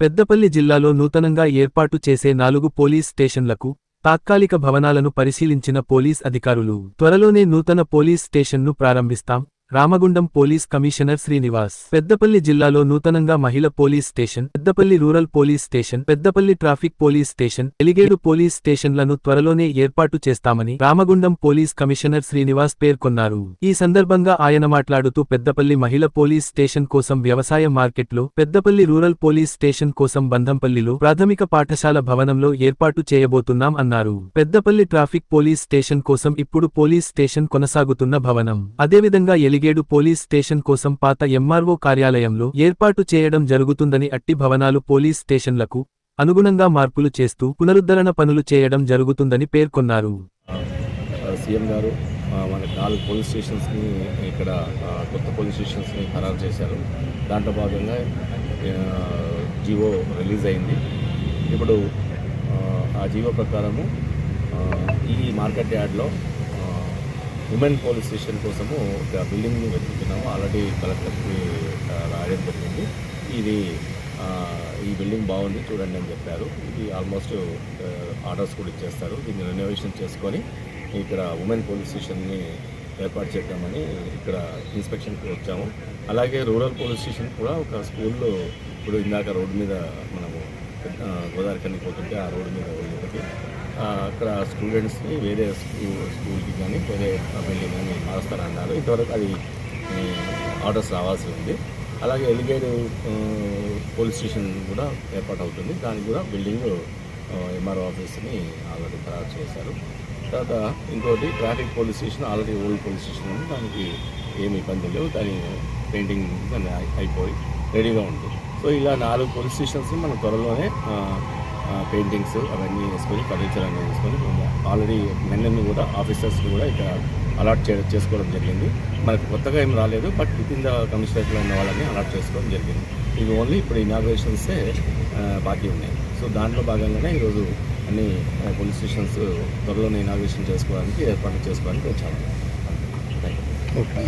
పెద్దపల్లి జిల్లాలో నూతనంగా ఏర్పాటు చేసే నాలుగు పోలీస్ స్టేషన్లకు తాత్కాలిక భవనాలను పరిశీలించిన పోలీస్ అధికారులు త్వరలోనే నూతన పోలీస్ స్టేషన్ను ప్రారంభిస్తాం. Ramagundam police commissioner Srinivas. Peddapalli జిల్లాలో నూతనంగా మహిళ police station Peddapalli rural police station Peddapalli traffic police station Eligedu police స్టేషన్లను త్వరలోనే ఏర్పాటు చేస్తామని రామగుండం పోలీస్ కమిషనర్ శ్రీనివాస్ పేర్కొన్నారు. ఈ సందర్భంగా ఆయన మాట్లాడుతూ పెద్దపల్లి మహిళ పోలీస్ స్టేషన్ కోసం వ్యవసాయ మార్కెట్లో పెద్దపల్లి రూరల్ పోలీస్ స్టేషన్ కోసం బంధంపల్లిలో ప్రాథమిక పాఠశాల భవనంలో ఏర్పాటు చేయబోతున్నాం అన్నారు. పెద్దపల్లి ట్రాఫిక్ పోలీస్ స్టేషన్ కోసం ఇప్పుడు పోలీస్ స్టేషన్ కొనసాగుతున్న భవనం. అదేవిధంగా ఎలిగేడు పోలీస్ స్టేషన్ కోసం పాత ఎంఆర్ఓ కార్యాలయంలో ఏర్పాటు చేయడం జరుగుతుందని అట్టి భవనాలు పోలీస్ స్టేషన్లకు అనుగుణంగా మార్పులు చేస్తూ పునరుద్ధరణ పనులు చేయడం జరుగుతుందని పేర్కొన్నారు. సీఎం గారు మన నాలుగు పోలీస్ స్టేషన్స్ని ఇక్కడ కొత్త పోలీస్ స్టేషన్స్ని ఖరారు చేశారు. దాంట్లో భాగంగా జీవో రిలీజ్ అయింది. ఇప్పుడు ఆ, జివో జీవో ప్రకారము ఈ మార్కెట్ యార్డ్లో ఉమెన్ పోలీస్ స్టేషన్ కోసము ఒక బిల్డింగ్ని వెతుకుతున్నాము. ఆల్రెడీ కలెక్టర్కి రాయడం జరిగింది. ఇది ఈ బిల్డింగ్ బాగుంది చూడండి అని చెప్పారు. ఇది ఆల్మోస్ట్ ఆర్డర్స్ కూడా ఇచ్చేస్తారు. దీన్ని రెనోవేషన్ చేసుకొని ఇక్కడ ఉమెన్ పోలీస్ స్టేషన్ని ఏర్పాటు చేద్దామని ఇక్కడ ఇన్స్పెక్షన్కి వచ్చాము. అలాగే రూరల్ పోలీస్ స్టేషన్ కూడా ఒక స్కూల్లో ఇప్పుడు ఇందాక రోడ్డు మీద మనము గోదావరి కన్నీ పోతుంటే ఆ రోడ్డు మీద ఒకటి అక్కడ స్టూడెంట్స్ని వేరే స్కూల్ స్కూల్కి కానీ వేరే బిల్డింగ్ కానీ మారుస్తారన్నారు ఇంతవరకు అది ఆర్డర్స్ రావాల్సి ఉంది. అలాగే ఎలిగేడు పోలీస్ స్టేషన్ కూడా ఏర్పాటు అవుతుంది దానికి కూడా బిల్డింగ్ ఎంఆర్ఓ ఆఫీస్ని ఆల్రెడీ ఖరారు చేశారు. తర్వాత ఇంకోటి traffic police station already old police station ఉంది. దానికి ఏమి ఇబ్బంది లేవు. దాని పెయింటింగ్ దాన్ని అయిపోయి రెడీగా ఉంది. సో ఇలా నాలుగు పోలీస్ స్టేషన్స్ మనం త్వరలోనే పెయింటింగ్స్ అవన్నీ వేసుకొని ఫర్నిచర్ అన్నీ వేసుకొని ఆల్రెడీ మెన్నన్ని కూడా ఆఫీసర్స్ని కూడా ఇక్కడ అలాట్ చే చేసుకోవడం జరిగింది. మనకు కొత్తగా ఏం రాలేదు బట్ విత్ ఇన్ ద కమిషనరేట్లో ఉన్న వాళ్ళని అలాట్ చేసుకోవడం జరిగింది. ఇవి ఓన్లీ ఇప్పుడు ఇనాగ్రేషన్సే బాకీ ఉన్నాయి. సో దాంట్లో భాగంగానే ఈరోజు అన్ని పోలీస్ స్టేషన్స్ త్వరలోనే ఇనాగ్రేషన్ చేసుకోవడానికి ఏర్పాటు చేసుకోవడానికి వచ్చాము. Thank you okay.